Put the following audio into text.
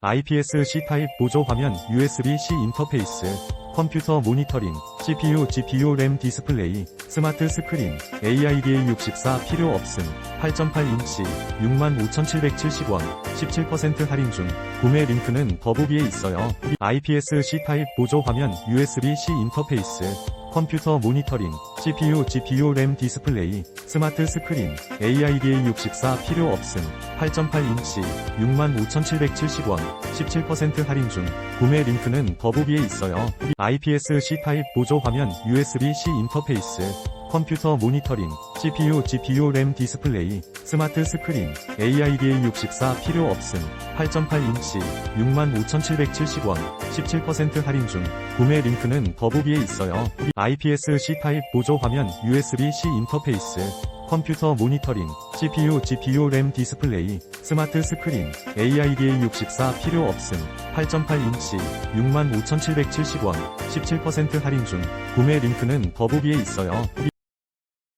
IPS C타입 보조 화면 USB-C 인터페이스 컴퓨터 모니터링 CPU, GPU, 램 디스플레이 스마트 스크린 AIDA64 필요 없음 8.8인치 65,770원 17% 할인 중 구매 링크는 더보기에 있어요. IPS C타입 보조 화면 USB-C 인터페이스 컴퓨터 모니터링 CPU, GPU, 램 디스플레이 스마트 스크린 AIDA64 필요 없음 8.8인치 65,770원 17% 할인 중. 구매 링크는 더보기에 있어요. IPS C타입 보조 화면 USB-C 인터페이스. 컴퓨터 모니터링 CPU, GPU, 램 디스플레이 스마트 스크린 AIDA64 필요 없음 8.8인치 65,770원 17% 할인 중 구매 링크는 더보기에 있어요. IPS C타입 보조 화면 USB-C 인터페이스 컴퓨터 모니터링 CPU, GPU, 램 디스플레이 스마트 스크린 AIDA64 필요 없음 8.8인치 65,770원 17% 할인 중 구매 링크는 더보기에 있어요.